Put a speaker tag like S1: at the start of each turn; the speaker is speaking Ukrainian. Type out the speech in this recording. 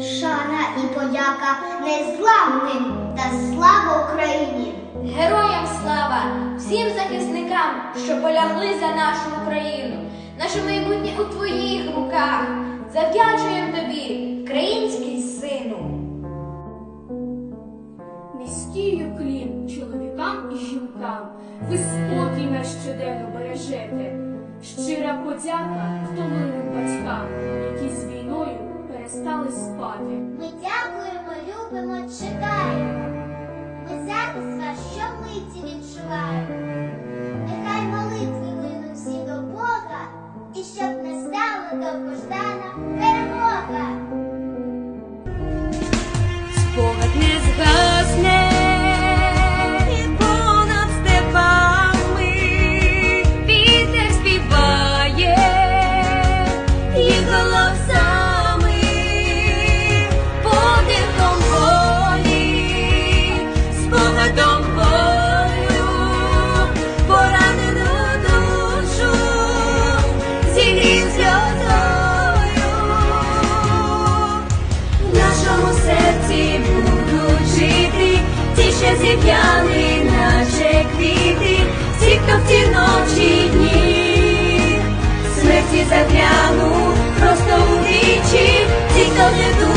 S1: Шана і подяка незламним та слава Україні!
S2: Героям слава всім захисникам, що полягли за нашу Україну. Наше майбутнє у твоїх руках. Завдячуємо тобі, український сину.
S3: Низький уклін чоловікам і жінкам, ви спокій наш щоденно бережете. Щира подяка хто ми втомленим батькам, які з війною перестали спати.
S1: Ми дякуємо, любимо, чекаємо.
S4: тобою, поранену душу, зігрій сльозою, в нашому серці будуть жити, ті, що зів'яли, наче квіти, всі, хто в ті ночі дні, смерті загляну, просто у вічі, ті, хто не дух.